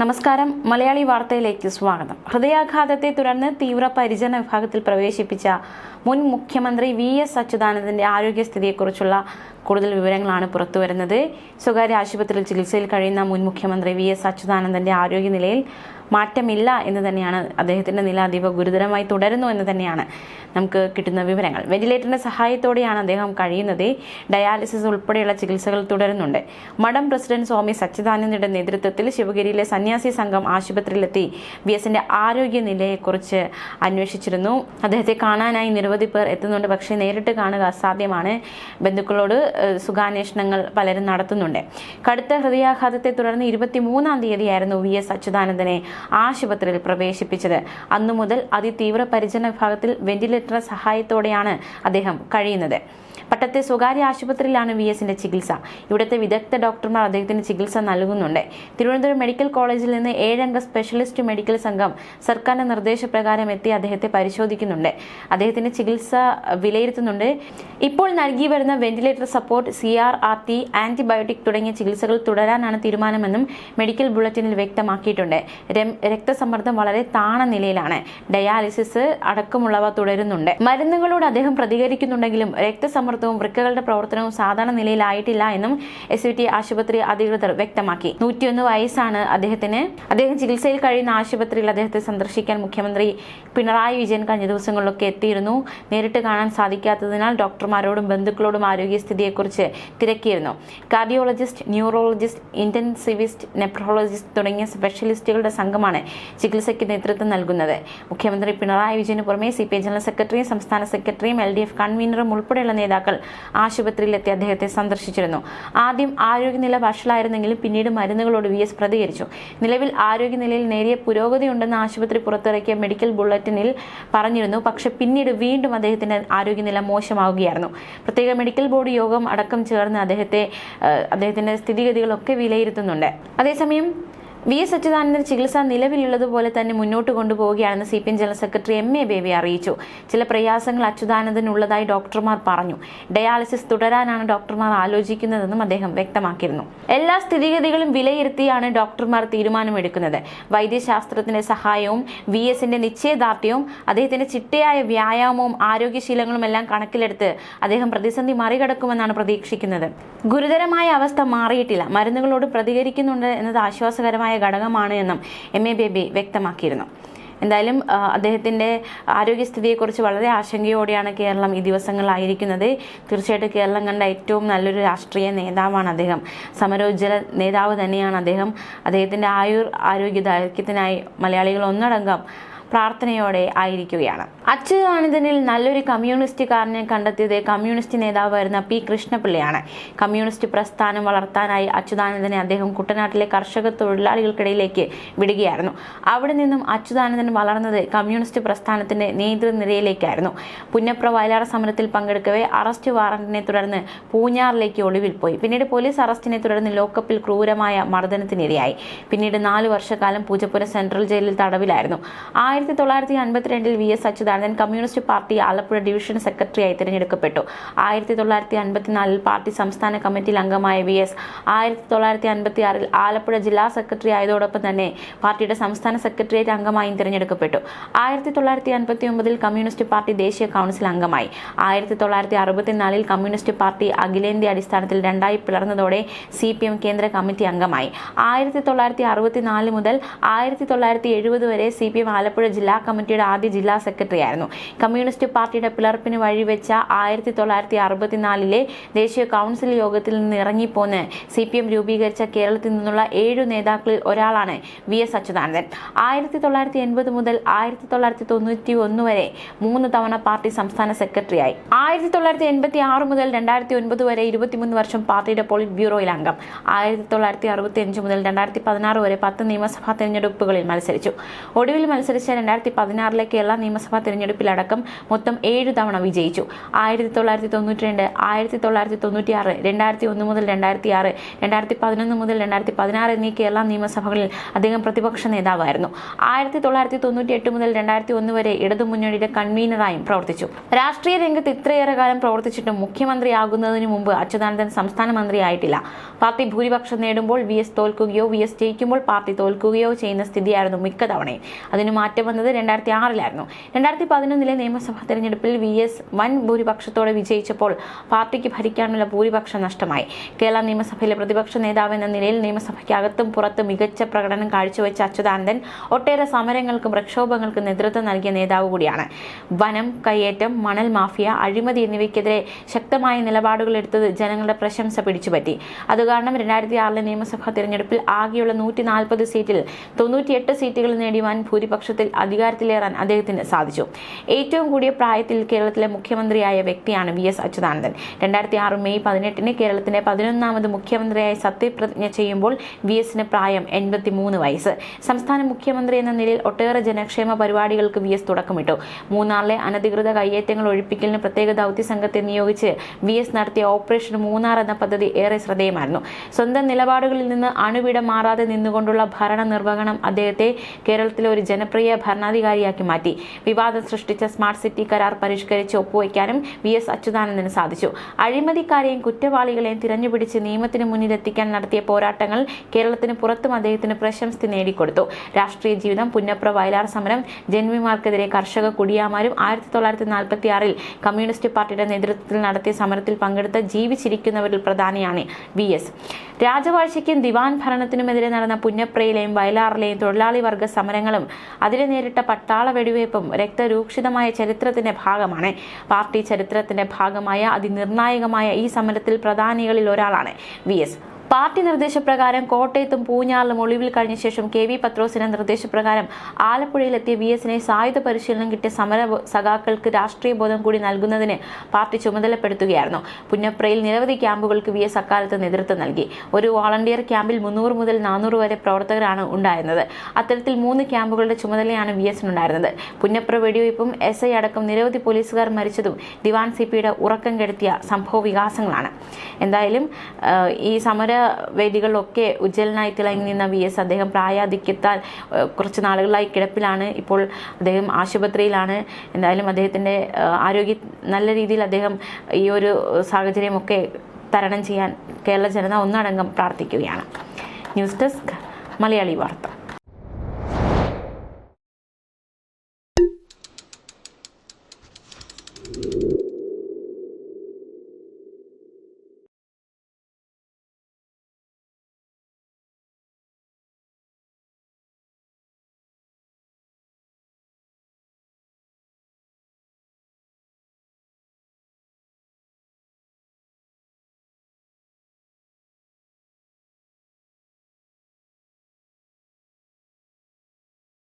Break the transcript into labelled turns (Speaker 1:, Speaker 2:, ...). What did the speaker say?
Speaker 1: നമസ്കാരം. മലയാളി വാർത്തയിലേക്ക് സ്വാഗതം. ഹൃദയാഘാതത്തെ തുടർന്ന് തീവ്ര പരിചരണ വിഭാഗത്തിൽ പ്രവേശിപ്പിച്ച മുൻ മുഖ്യമന്ത്രി വി എസ് അച്യുതാനന്ദന്റെ ആരോഗ്യസ്ഥിതിയെക്കുറിച്ചുള്ള കൂടുതൽ വിവരങ്ങളാണ് പുറത്തുവരുന്നത്. സ്വകാര്യ ആശുപത്രിയിൽ ചികിത്സയിൽ കഴിയുന്ന മുൻ മുഖ്യമന്ത്രി വി എസ് അച്യുതാനന്ദന്റെ ആരോഗ്യനിലയിൽ മാറ്റമില്ല എന്ന് തന്നെയാണ് അദ്ദേഹത്തിന്റെ നില അതീവ ഗുരുതരമായി തുടരുന്നു എന്ന് തന്നെയാണ് നമുക്ക് കിട്ടുന്ന വിവരങ്ങൾ. വെന്റിലേറ്ററിന്റെ സഹായത്തോടെയാണ് അദ്ദേഹം കഴിയുന്നത്. ഡയാലിസിസ് ഉൾപ്പെടെയുള്ള ചികിത്സകൾ തുടരുന്നുണ്ട്. മഠം പ്രസിഡന്റ് സ്വാമി സച്ചിദാനന്ദയുടെ നേതൃത്വത്തിൽ ശിവഗിരിയിലെ സന്യാസി സംഘം ആശുപത്രിയിലെത്തി വി എസിന്റെ ആരോഗ്യനിലയെക്കുറിച്ച് അന്വേഷിച്ചിരുന്നു. അദ്ദേഹത്തെ കാണാനായി നിരവധി പേർ എത്തുന്നുണ്ട്. പക്ഷേ നേരിട്ട് കാണുക അസാധ്യമാണ്. ബന്ധുക്കളോട് സുഖാന്വേഷണങ്ങൾ പലരും നടത്തുന്നുണ്ട്. കടുത്ത ഹൃദയാഘാതത്തെ തുടർന്ന് ഇരുപത്തിമൂന്നാം തീയതിയായിരുന്നു വി എസ് അച്യുതാനന്ദനെ ആശുപത്രിയിൽ പ്രവേശിപ്പിച്ചത്. അന്നു മുതൽ അതിതീവ്ര പരിചരണ വിഭാഗത്തിൽ വെന്റിലേറ്റർ സഹായത്തോടെയാണ് അദ്ദേഹം കഴിയുന്നത്. പട്ടത്തെ സ്വകാര്യ ആശുപത്രിയിലാണ് വി എസിന്റെ ചികിത്സ. ഇവിടുത്തെ വിദഗ്ധ ഡോക്ടർമാർ അദ്ദേഹത്തിന് ചികിത്സ നൽകുന്നുണ്ട്. തിരുവനന്തപുരം മെഡിക്കൽ കോളേജിൽ നിന്ന് ഏഴംഗ സ്പെഷ്യലിസ്റ്റ് മെഡിക്കൽ സംഘം സർക്കാരിന്റെ നിർദ്ദേശപ്രകാരം എത്തി അദ്ദേഹത്തെ പരിശോധിക്കുന്നുണ്ട്. അദ്ദേഹത്തിന്റെ ചികിത്സ വിലയിരുത്തുന്നുണ്ട്. ഇപ്പോൾ നൽകി വരുന്ന ventilator support C R R T antibiotic തുടങ്ങിയ ചികിത്സകൾ തുടരാനാണ് തീരുമാനമെന്നും മെഡിക്കൽ ബുള്ളറ്റിനിൽ വ്യക്തമാക്കിയിട്ടുണ്ട്. രക്തസമ്മർദ്ദം വളരെ താണ നിലയിലാണ്. ഡയാലിസിസ് അടക്കമുള്ളവ തുടരുന്നുണ്ട്. മരുന്നുകളോട് അദ്ദേഹം പ്രതികരിക്കുന്നുണ്ടെങ്കിലും രക്തസമ്മർദ്ദവും വൃക്കകളുടെ പ്രവർത്തനവും സാധാരണ നിലയിലായിട്ടില്ല എന്നും എസ് ടി ആശുപത്രി അധികൃതർ വ്യക്തമാക്കി. നൂറ്റിയൊന്ന് വയസ്സാണ് അദ്ദേഹത്തിന്. അദ്ദേഹം ചികിത്സയിൽ കഴിയുന്ന ആശുപത്രിയിൽ അദ്ദേഹത്തെ സന്ദർശിക്കാൻ മുഖ്യമന്ത്രി പിണറായി വിജയൻ കഴിഞ്ഞ ദിവസങ്ങളിലൊക്കെ എത്തിയിരുന്നു. നേരിട്ട് കാണാൻ സാധിക്കാത്തതിനാൽ ഡോക്ടർമാരോടും ബന്ധുക്കളോടും ആരോഗ്യസ്ഥിതിയെക്കുറിച്ച് തിരക്കിയിരുന്നു. കാർഡിയോളജിസ്റ്റ് ന്യൂറോളജിസ്റ്റ് ഇന്റൻസിവിസ്റ്റ് നെപ്രോളജിസ്റ്റ് തുടങ്ങിയ സ്പെഷ്യലിസ്റ്റുകളുടെ സംഘമാണ് ചികിത്സയ്ക്ക് നേതൃത്വം നൽകുന്നത്. മുഖ്യമന്ത്രി പിണറായി വിജയന് പുറമെ സി പി ജനറൽ സെക്രട്ടറിയും സംസ്ഥാന സെക്രട്ടറിയും എൽ ഡി എഫ് കൺവീനറും ഉൾപ്പെടെയുള്ള നേതാക്കൾ ആശുപത്രിയിലെത്തി അദ്ദേഹത്തെ സന്ദർശിച്ചിരുന്നു. ആദ്യം ആരോഗ്യനില വഷളായിരുന്നെങ്കിലും പിന്നീട് മരുന്നുകളോട് വി എസ് പ്രതികരിച്ചു. നിലവിൽ ആരോഗ്യനിലയിൽ നേരിയ പുരോഗതിയുണ്ടെന്ന് ആശുപത്രി പുറത്തിറക്കിയ മെഡിക്കൽ ബുള്ളറ്റിനിൽ പറഞ്ഞിരുന്നു. പക്ഷെ പിന്നീട് വീണ്ടും അദ്ദേഹത്തിന്റെ ആരോഗ്യനില മോശമാവുകയായിരുന്നു. പ്രത്യേക മെഡിക്കൽ ബോർഡ് യോഗം അടക്കം ചേർന്ന് അദ്ദേഹത്തെ അദ്ദേഹത്തിന്റെ സ്ഥിതിഗതികളൊക്കെ വിലയിരുത്തുന്നുണ്ട്. അതേസമയം വി എസ് അച്യുതാനന്ദൻ ചികിത്സ നിലവിലുള്ളതുപോലെ തന്നെ മുന്നോട്ട് കൊണ്ടുപോവുകയാണെന്ന് C P M general secretary M A Baby അറിയിച്ചു. ചില പ്രയാസങ്ങൾ അച്യുതാനന്ദൻ ഉള്ളതായി ഡോക്ടർമാർ പറഞ്ഞു. ഡയാലിസിസ് തുടരാനാണ് ഡോക്ടർമാർ ആലോചിക്കുന്നതെന്നും അദ്ദേഹം വ്യക്തമാക്കിയിരുന്നു. എല്ലാ സ്ഥിതിഗതികളും വിലയിരുത്തിയാണ് ഡോക്ടർമാർ തീരുമാനമെടുക്കുന്നത്. വൈദ്യശാസ്ത്രത്തിന്റെ സഹായവും വി എസിന്റെ നിശ്ചയദാർഢ്യവും അദ്ദേഹത്തിന്റെ ചിട്ടയായ വ്യായാമവും ആരോഗ്യശീലങ്ങളും എല്ലാം കണക്കിലെടുത്ത് അദ്ദേഹം പ്രതിസന്ധി മറികടക്കുമെന്നാണ് പ്രതീക്ഷിക്കുന്നത്. ഗുരുതരമായ അവസ്ഥ മാറിയിട്ടില്ല. മരുന്നുകളോട് പ്രതികരിക്കുന്നുണ്ട് എന്നത് ആശ്വാസകരമായ ഘടകമാണ് എന്നും എം എ ബേബി വ്യക്തമാക്കിയിരുന്നു. എന്തായാലും അദ്ദേഹത്തിന്റെ ആരോഗ്യസ്ഥിതിയെക്കുറിച്ച് വളരെ ആശങ്കയോടെയാണ് കേരളം ഈ ദിവസങ്ങളിലായിരിക്കുന്നത്. തീർച്ചയായിട്ടും കേരളം കണ്ട ഏറ്റവും നല്ലൊരു രാഷ്ട്രീയ നേതാവാണ് അദ്ദേഹം. സമരോജ്ജല നേതാവ് തന്നെയാണ് അദ്ദേഹം. അദ്ദേഹത്തിന്റെ ആയുർ ആരോഗ്യ ദൈർഘ്യത്തിനായി മലയാളികൾ ഒന്നടങ്കം പ്രാർത്ഥനയോടെ ആയിരിക്കുകയാണ്. അച്യുതാനന്ദനിൽ നല്ലൊരു കമ്മ്യൂണിസ്റ്റുകാരനെ കണ്ടെത്തിയത് കമ്മ്യൂണിസ്റ്റ് നേതാവായിരുന്ന പി കൃഷ്ണപിള്ളയാണ്. കമ്മ്യൂണിസ്റ്റ് പ്രസ്ഥാനം വളർത്താനായി അച്യുതാനന്ദനെ അദ്ദേഹം കുട്ടനാട്ടിലെ കർഷക തൊഴിലാളികൾക്കിടയിലേക്ക് വിടുകയായിരുന്നു. അവിടെ നിന്നും അച്യുതാനന്ദൻ വളർന്നത് കമ്മ്യൂണിസ്റ്റ് പ്രസ്ഥാനത്തിന്റെ നേതൃനിരയിലേക്കായിരുന്നു. പുന്നപ്ര വയലാർ സമരത്തിൽ പങ്കെടുക്കവേ അറസ്റ്റ് വാറന്റിനെ തുടർന്ന് പൂഞ്ഞാറിലേക്ക് ഒളിവിൽ പോയി. പിന്നീട് പോലീസ് അറസ്റ്റിനെ തുടർന്ന് ലോക്കപ്പിൽ ക്രൂരമായ മർദ്ദനത്തിനിരയായി. പിന്നീട് നാല് വർഷക്കാലം പൂജപ്പുര സെൻട്രൽ ജയിലിൽ തടവിലായിരുന്നു. ആയിരത്തി തൊള്ളായിരത്തി അൻപത്തിരണ്ടിൽ V S Achuthanandan communist party Alappuzha division സെക്രട്ടറിയായി തിരഞ്ഞെടുക്കപ്പെട്ടു. ആയിരത്തി തൊള്ളായിരത്തി അൻപത്തിനാലിൽ പാർട്ടി സംസ്ഥാന കമ്മിറ്റിയിൽ അംഗമായ വി എസ് ആയിരത്തി തൊള്ളായിരത്തി അൻപത്തി ആറിൽ ആലപ്പുഴ ജില്ലാ സെക്രട്ടറി ആയതോടൊപ്പം തന്നെ പാർട്ടിയുടെ സംസ്ഥാന സെക്രട്ടേറിയറ്റ് അംഗമായും തിരഞ്ഞെടുക്കപ്പെട്ടു. ആയിരത്തി തൊള്ളായിരത്തി അൻപത്തി ഒമ്പതിൽ കമ്മ്യൂണിസ്റ്റ് പാർട്ടി ദേശീയ കൗൺസിൽ അംഗമായി. ആയിരത്തി തൊള്ളായിരത്തി അറുപത്തിനാലിൽ കമ്മ്യൂണിസ്റ്റ് പാർട്ടി അഖിലേന്ത്യാ അടിസ്ഥാനത്തിൽ രണ്ടായി പിളർന്നതോടെ സി പി എം കേന്ദ്ര കമ്മിറ്റി അംഗമായി. ആയിരത്തി തൊള്ളായിരത്തി അറുപത്തിനാല് മുതൽ ആയിരത്തി തൊള്ളായിരത്തി എഴുപത് വരെ സി പി എം ആലപ്പുഴ ജില്ലാ കമ്മിറ്റിയുടെ ആദ്യ ജില്ലാ സെക്രട്ടറി ആയിരുന്നു. കമ്മ്യൂണിസ്റ്റ് പാർട്ടിയുടെ പിളർപ്പിന് വഴിവെച്ച ആയിരത്തി തൊള്ളായിരത്തി അറുപത്തിനാലിലെ ദേശീയ കൗൺസിൽ യോഗത്തിൽ നിന്ന് ഇറങ്ങിപ്പോന്ന് സി പി എം രൂപീകരിച്ച കേരളത്തിൽ നിന്നുള്ള ഏഴു നേതാക്കളിൽ ഒരാളാണ് വി എസ് അച്യുതാനന്ദൻ. ആയിരത്തി തൊള്ളായിരത്തി എൺപത് മുതൽ ആയിരത്തി തൊള്ളായിരത്തി തൊണ്ണൂറ്റി ഒന്ന് വരെ മൂന്ന് തവണ പാർട്ടി സംസ്ഥാന സെക്രട്ടറിയായി. ആയിരത്തി തൊള്ളായിരത്തി എൺപത്തി ആറ് മുതൽ രണ്ടായിരത്തി ഒൻപത് വരെ ഇരുപത്തിമൂന്ന് വർഷം പാർട്ടിയുടെ പോളിറ്റ് ബ്യൂറോയിൽ അംഗം. ആയിരത്തി തൊള്ളായിരത്തി അറുപത്തി അഞ്ച് മുതൽ രണ്ടായിരത്തി പതിനാറ് വരെ പത്ത് നിയമസഭാ തെരഞ്ഞെടുപ്പുകളിൽ മത്സരിച്ചു. ഒടുവിൽ മത്സരിച്ച രണ്ടായിരത്തി പതിനാറിലെ കേരള നിയമസഭാ തിരഞ്ഞെടുപ്പിലടക്കം മൊത്തം ഏഴ് തവണ വിജയിച്ചു. ആയിരത്തി തൊള്ളായിരത്തി തൊണ്ണൂറ്റി രണ്ട് ആയിരത്തി തൊള്ളായിരത്തി തൊണ്ണൂറ്റി ആറ് രണ്ടായിരത്തി ഒന്ന് മുതൽ രണ്ടായിരത്തി ആറ് രണ്ടായിരത്തി പതിനൊന്ന് മുതൽ രണ്ടായിരത്തി പതിനാറ് എന്നീ കേരള നിയമസഭകളിൽ അദ്ദേഹം പ്രതിപക്ഷ നേതാവായിരുന്നു. ആയിരത്തി തൊള്ളായിരത്തി തൊണ്ണൂറ്റി എട്ട് മുതൽ രണ്ടായിരത്തി ഒന്ന് വരെ ഇടതുമുന്നണിയുടെ കൺവീനറായും പ്രവർത്തിച്ചു. രാഷ്ട്രീയ രംഗത്ത് ഇത്രയേറെ കാലം പ്രവർത്തിച്ചിട്ടും മുഖ്യമന്ത്രിയാകുന്നതിന് മുമ്പ് അച്യുതാനന്ദൻ സംസ്ഥാന മന്ത്രിയായിട്ടില്ല. പാർട്ടി ഭൂരിപക്ഷം നേടുമ്പോൾ വി എസ് തോൽക്കുകയോ വി എസ് ജയിക്കുമ്പോൾ പാർട്ടി തോൽക്കുകയോ ചെയ്യുന്ന സ്ഥിതിയായിരുന്നു മിക്ക തവണയും അതിന് മാറ്റം വന്നത് രണ്ടായിരത്തി ആറിലായിരുന്നു രണ്ടായിരത്തി പതിനൊന്നിലെ നിയമസഭാ തെരഞ്ഞെടുപ്പിൽ വി എസ് വൻ ഭൂരിപക്ഷത്തോടെ വിജയിച്ചപ്പോൾ പാർട്ടിക്ക് ഭരിക്കാനുള്ള ഭൂരിപക്ഷം നഷ്ടമായി. കേരള നിയമസഭയിലെ പ്രതിപക്ഷ നേതാവ് എന്ന നിലയിൽ നിയമസഭയ്ക്കകത്തും പുറത്തും മികച്ച പ്രകടനം കാഴ്ചവെച്ച അച്യുതാനന്ദൻ ഒട്ടേറെ സമരങ്ങൾക്കും പ്രക്ഷോഭങ്ങൾക്കും നേതൃത്വം നൽകിയ നേതാവ് കൂടിയാണ്. വനം കയ്യേറ്റം മണൽ മാഫിയ അഴിമതി എന്നിവയ്ക്കെതിരെ ശക്തമായ നിലപാടുകൾ എടുത്തത് ജനങ്ങളുടെ പ്രശംസ പിടിച്ചുപറ്റി. അതുകാരണം രണ്ടായിരത്തി ആറിലെ നിയമസഭാ തെരഞ്ഞെടുപ്പിൽ ആകെയുള്ള നൂറ്റി നാൽപ്പത് സീറ്റിൽ തൊണ്ണൂറ്റിയെട്ട് സീറ്റുകൾ നേടി വൻ ഭൂരിപക്ഷത്തിൽ അധികാരത്തിലേറാൻ അദ്ദേഹത്തിന് സാധിച്ചു. ഏറ്റവും കൂടിയ പ്രായത്തിൽ കേരളത്തിലെ മുഖ്യമന്ത്രിയായ വ്യക്തിയാണ് വി എസ് അച്യുതാനന്ദൻ. രണ്ടായിരത്തി ആറ് മെയ് പതിനെട്ടിന് കേരളത്തിന്റെ പതിനൊന്നാമത് മുഖ്യമന്ത്രിയായി സത്യപ്രതിജ്ഞ ചെയ്യുമ്പോൾ വി എസിന് പ്രായം എൺപത്തി മൂന്ന് വയസ്സ്. സംസ്ഥാന മുഖ്യമന്ത്രി എന്ന നിലയിൽ ഒട്ടേറെ ജനക്ഷേമ പരിപാടികൾക്ക് വി എസ് തുടക്കമിട്ടു. മൂന്നാറിലെ അനധികൃത കയ്യേറ്റങ്ങൾ ഒഴിപ്പിക്കലിന് പ്രത്യേക ദൗത്യ സംഘത്തെ നിയോഗിച്ച് വി എസ് നടത്തിയ ഓപ്പറേഷൻ മൂന്നാർ എന്ന പദ്ധതി ഏറെ ശ്രദ്ധേയമായിരുന്നു. സ്വന്തം നിലപാടുകളിൽ നിന്ന് അണുവിട മാറാതെ നിന്നുകൊണ്ടുള്ള ഭരണ നിർവഹണം അദ്ദേഹത്തെ കേരളത്തിലെ ഒരു ജനപ്രിയ ഭരണാധികാരിയാക്കി മാറ്റി. വിവാദം സൃഷ്ടിച്ച സ്മാർട്ട് സിറ്റി കരാർ പരിഷ്കരിച്ച് ഒപ്പുവയ്ക്കാനും വി എസ് അച്യുതാനന്ദന് സാധിച്ചു. അഴിമതിക്കാരെയും കുറ്റവാളികളെയും തിരഞ്ഞുപിടിച്ച് നിയമത്തിന് മുന്നിലെത്തിക്കാൻ നടത്തിയ പോരാട്ടങ്ങൾ കേരളത്തിന് പുറത്തും അദ്ദേഹത്തിന് പ്രശംസ നേടിക്കൊടുത്തു. രാഷ്ട്രീയ ജീവിതം പുന്നപ്ര വയലാർ സമരം ജന്മിമാർക്കെതിരെ കർഷക കുടിയാമാരും ആയിരത്തി തൊള്ളായിരത്തി നാൽപ്പത്തി ആറിൽ കമ്മ്യൂണിസ്റ്റ് പാർട്ടിയുടെ നേതൃത്വത്തിൽ നടത്തിയ സമരത്തിൽ പങ്കെടുത്ത ജീവിച്ചിരിക്കുന്നവരിൽ പ്രധാനിയാണ് വി എസ്. രാജവാഴ്ചയ്ക്കും ദിവാൻ ഭരണത്തിനുമെതിരെ നടന്ന പുന്നപ്രയിലെയും വയലാറിലെയും തൊഴിലാളി വർഗ സമരങ്ങളും അതിനെ നേരിട്ട പട്ടാള വെടിവയ്പും രക്തരൂക്ഷിതമായ ചരിത്രത്തിന്റെ ഭാഗമാണ്. പാർട്ടി ചരിത്രത്തിന്റെ ഭാഗമായ അതിനിർണായകമായ ഈ സമരത്തിൽ പ്രധാനികളിൽ ഒരാളാണ് വി എസ് പാർട്ടി നിർദ്ദേശപ്രകാരം കോട്ടയത്തും പൂഞ്ഞാറിലും ഒളിവിൽ കഴിഞ്ഞ ശേഷം കെ വി പത്രോസിന്റെ നിർദ്ദേശപ്രകാരം ആലപ്പുഴയിലെത്തിയ വി എസിനെ സായുധ പരിശീലനം കിട്ടിയ സമര സഖാക്കൾക്ക് രാഷ്ട്രീയ ബോധം കൂടി നൽകുന്നതിന് പാർട്ടി ചുമതലപ്പെടുത്തുകയായിരുന്നു. പുന്നപ്രയിൽ നിരവധി ക്യാമ്പുകൾക്ക് വി എസ് അക്കാലത്ത് നേതൃത്വം നൽകി. ഒരു വോളണ്ടിയർ ക്യാമ്പിൽ മുന്നൂറ് മുതൽ നാനൂറ് വരെ പ്രവർത്തകരാണ് ഉണ്ടായിരുന്നത്. അത്തരത്തിൽ മൂന്ന് ക്യാമ്പുകളുടെ ചുമതലയാണ് വി എസിനുണ്ടായിരുന്നത്. പുന്നപ്ര വെടിവയ്പും എസ് ഐ അടക്കം നിരവധി പോലീസുകാർ മരിച്ചതും ദിവാൻ സി പിയുടെ ഉറക്കം കെടുത്തിയ സംഭവ വികാസങ്ങളാണ്. എന്തായാലും ഈ സമര വേദികളിലൊക്കെ ഉജ്ജ്വലനായി തിളങ്ങി നിന്ന വി എസ് അദ്ദേഹം പ്രായാധിക്യത്താൽ കുറച്ച് നാളുകളായി കിടപ്പിലാണ്. ഇപ്പോൾ അദ്ദേഹം ആശുപത്രിയിലാണ്. എന്തായാലും അദ്ദേഹത്തിന്റെ ആരോഗ്യ നല്ല രീതിയിൽ അദ്ദേഹം ഈ ഒരു സാഹചര്യമൊക്കെ തരണം ചെയ്യാൻ കേരള ജനത ഒന്നടങ്കം പ്രാർത്ഥിക്കുകയാണ്. ന്യൂസ് ഡെസ്ക് മലയാളി വാർത്ത.